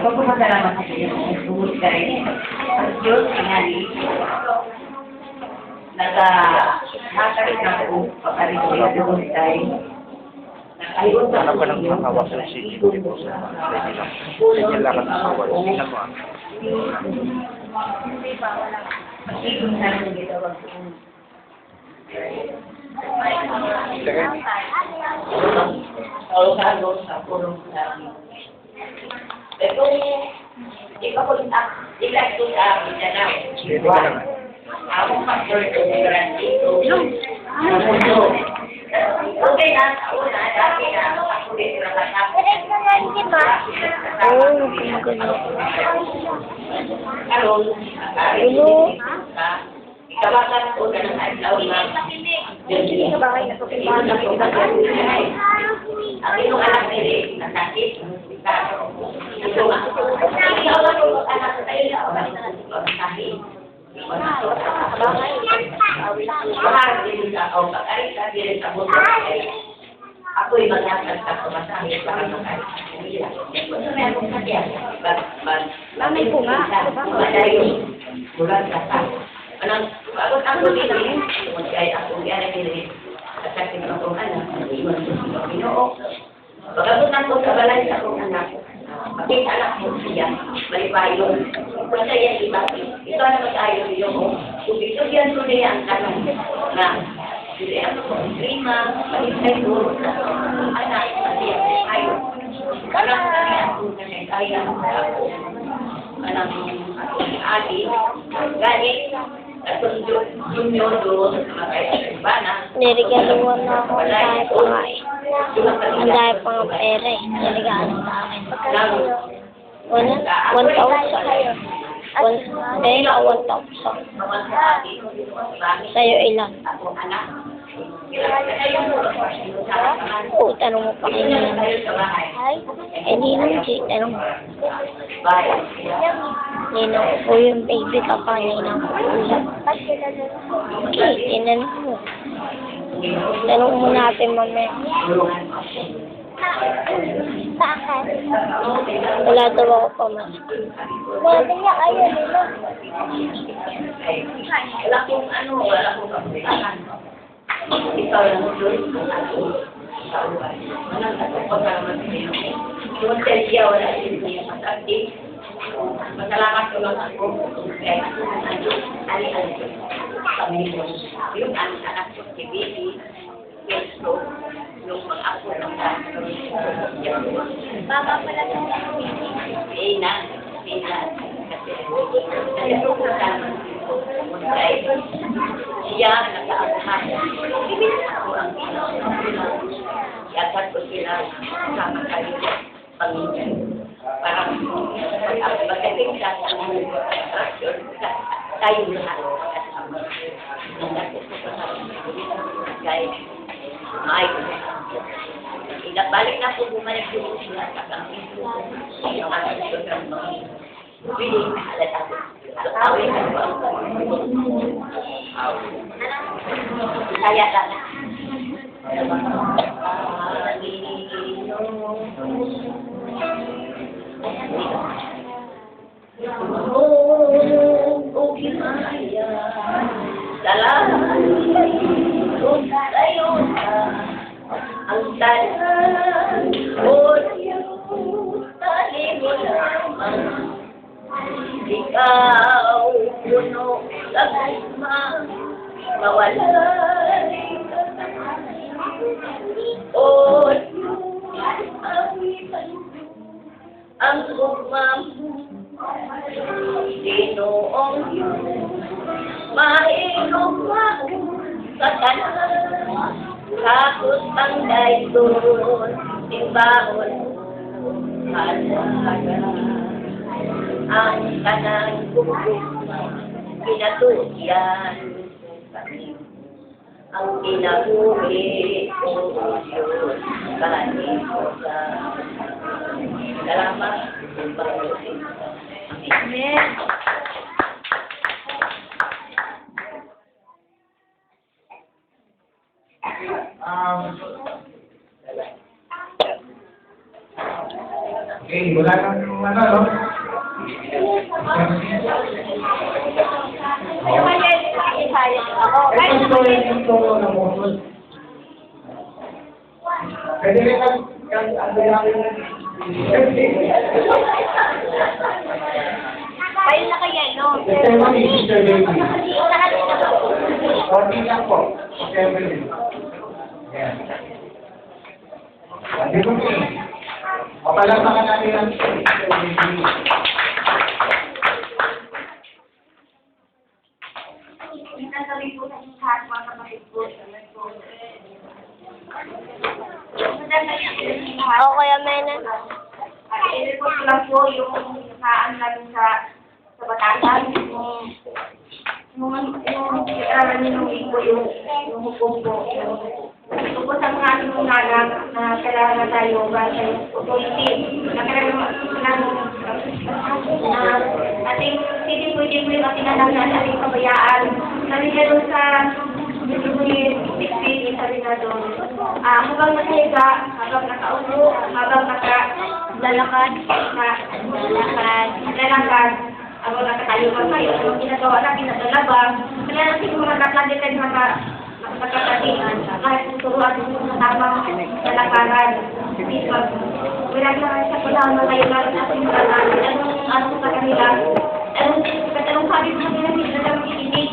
Masalamat sa iyo. Tungkol ka rin. Ang Diyos, tingali. Nasa nakarit na po. Pagkarit ko yung doon tayo. Nakayot na Ano pa lang hawak sa CCTV po sa Pwede lang. Sige lang ang hawak. Tingnan mo ah. Ikot na rin dito. wag Halo-halo sa pulong sa amin. Pero, ikaw po sa ilan ko sa amin na lang. Ako pastor ko ng dito. Okay na, ako na, dati na, ako din nakatapos. Oo, gumagano. Karon, Ulo. Ikawakan ko na ng adlaw na. Ang iyong anak nila, nasakit. Ito nga. Ikaw lang yung anak sa iyo, nasakit. Mahal din sa o pag-arit sa din sa mundo. Ako'y maghatag sa kumasahin para akong sakyan, Mamay po nga. Ka. Anang, bagot ako din Kung kaya ako yan ay din. At sa aking akong anak, iwan ko sa Panginoon. Pagkabutan ko sa balay sa akong anak, makita anak mo siya, malipayo. Masaya iba. Ito na mag-ayo niyo ko. Kung bigyan ko niya ang kanan na hindi ako ko, lima, malipay ko, anak, masaya, ayo. Karang kami ako na kaya ako anang ali, gani, atong junior doon sa mga kaibigan. Nirigaluan na ako. Ang dahil pa nga eh. Ang dahil pa nga pera eh. Nirigalo sa akin. One, one thousand. One, na one thousand. Sa'yo ilan? Oo, tanong mo pa kayo naman. Eh, ninong tanong mo. Ninong ko po yung baby ka pa, ninong ko po yan. Okay, tinanong mo. Tanong mo natin mamaya. Bakit? Wala daw ako pamasko. Dati niya ayaw nila. Wala kong ano, wala kong kapitan. Ikaw lang doon sa. Masalamat ko lang ako. Ali-ali. Kami yung yung anak ko, si Bibi, Kristo, yung mga ako ng Baba pala Eh na, eh na. Kasi, kasi ko kasama siya nag-aasahan. Ako ang pinakasunod. Sila sama kayo Panginoon. Para pag-agating sa attraction, tayo lahat kasama. Kaya may Inabalik na po bumalik yung sila sa kami. Yung aking susunod mo. Really, halat ako. Awin ka ba? Kaya ka na. Ikaw puno sa gusma, mawala rin ka sa O ang ugmam Sinoong yun Mainom ako sa tanan Kapos ang daydon Timbahon Halaga Ang kanang kukuma Pinatugyan Ang pinahuli ko yun Kanina Salamat Amen. Um, Okay, wala nang ano, no? Ito ito yung ito na motor. Pwede rin lang, yan, ano yan, Kayo na kaya, no? Ito yung teacher na ba? Konti lang po. Okay, okay. Yan. Sabi ko po. Papalakpakan natin ang teacher Oo, Kuya Menan. I-report ko lang po yung nakaan namin sa sa Batangas, yung yung kailangan nyo nung ipo yung yung hukom po. Yung tungkol sa mga mga anak na kailangan na tayo ba sa authority na kailangan na na ating hindi pwede po yung ating anak na ating kabayaan. Doon sa February 16, sabi nga doon, ah, habang nakahiga, habang nakaupo, habang naka lalakad, na lalakad, lalakad, habang nakatayo pa tayo, habang ginagawa natin na dalabang, kaya natin mga naklanditan mga nakakatingan, kahit tuturuan mo sa tamang lalakaran, lang sa kailangan tayo na ating mga anong anong sa kanila, anong katanong sabi ko sa kanila, hindi na anak, nangito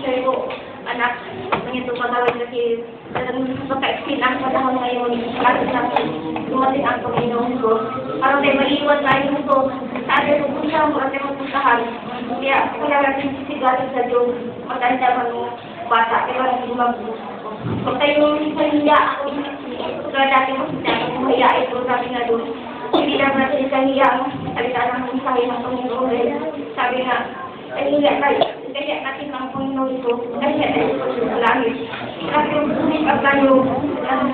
daw kasi maka-explain ang panahon ngayon, kasi natin dumating ang Panginoon ko. Para tayo maiwan tayo nito, sa atin pupuntahan mo at tayo pupuntahan. Kaya, kaya natin sisigatin sa Diyos, maganda man ng bata, kaya hindi mag Huwag tayong kahiya. Kaya dati mo sinabi kung mahiya ito, sabi nga doon, hindi lang natin kahiya ang salita ng mensahe ng Panginoon. Sabi nga, kahiya tayo, kahiya natin ang Panginoon ito, kahiya tayo sa langit. Kasi yung sumipag tayo, um,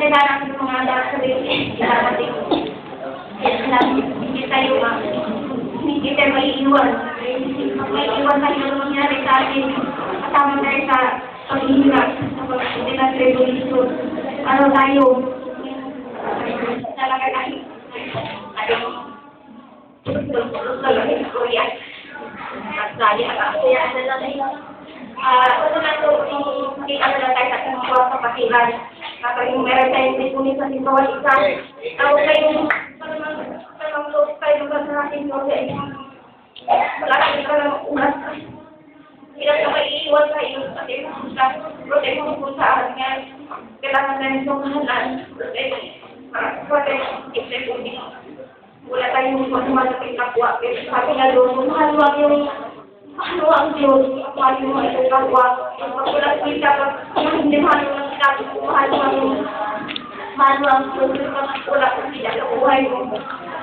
kailangan natin ng mga anak sa kailangan natin. Hindi tayo ma, hindi tayo maiiwan. Maiiwan tayo ng mangyari sa atin. Kasama tayo sa paghihirap, sa pag-hindi na revolution. Ano tayo? Talaga na, ano, talaga sa Korea. At dali at ako yan na lang eh. Ah, ano na to, yung hindi ano na tayo sa mga kapatiran. Kapag yung meron tayong lipunin sa sitwal isa, tawag kayong, parang to, kayo naman sa ating Korea. Wala kayong ka ng unas. Hindi na maiiwan tayo sa ating sa protect mo po sa atin nga. Kailangan namin itong mahalan. Protect. Protect. Protect. Wala tayong masamasakit na kuwa. Sabi nga doon, mahaluwag yung ano ang Diyos, mahal mo ang iyong kapwa. Pag wala kita, pag hindi mahal mo ang status mo, mahal mo ang mahal mo ang Diyos, pag wala kang sila sa buhay mo.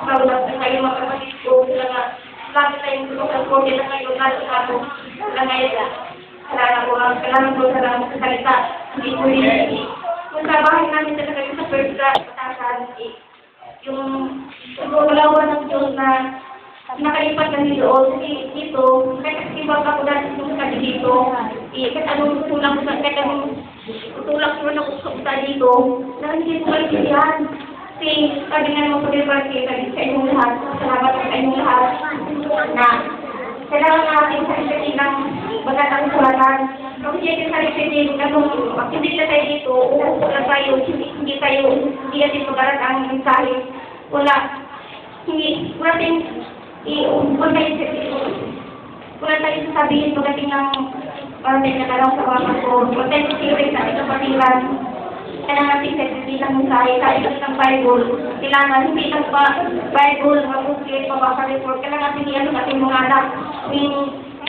Wala kang kayo mga kapatid ko, sila nga, lagi tayong tulungan ko, sila yung lalo sa ako, sila nga yun. Kailangan ko kailangan ko sa lang sa salita, hindi ko rin. Kung sa bahay namin talaga yung sa first class, patasan, yung pagkakalawan ng Diyos na nakalipat kami doon kasi dito, kahit iba pa ko dati yung kami dito, eh, kahit anong tulak ko sa, kahit anong ko na ko sa dito, na hindi ko maintindihan. Kasi sabi nga naman po din ba, sabi sa inyong lahat, salamat sa inyong lahat, na kailangan natin sa isatin ng bagatang sulatan. Kasi dito sa isatin, anong, hindi na tayo dito, uupo na tayo, hindi, hindi tayo, hindi natin magarat ang mensahe. Wala, hindi, wala tayong, i, wala tayong, wala tayong sasabihin pagdating ng parang may nakarang sa mga ko, tayong sisirin sa ating kapatiran. Kailangan natin sasabihin ng mensahe, sa ito ng Bible, kailangan hindi lang pa Bible, mag-okay, pabasa report, kailangan natin iyan ng ating mga anak, yung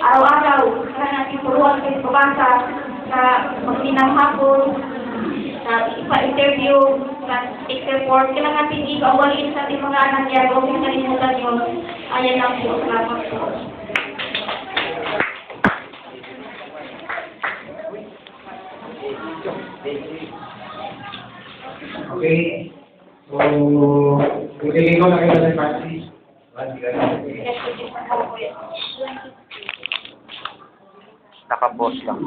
araw-araw, kailangan natin turuan kayo pabasa sa magsinang hapon, na ipa-interview, na take report, kailangan natin ikawalin sa ating mga anak yan, huwag kalimutan yun. Ayan lang po, salamat po. Okay. So, tuloy ko lang kayo sa practice. Nakapost lang.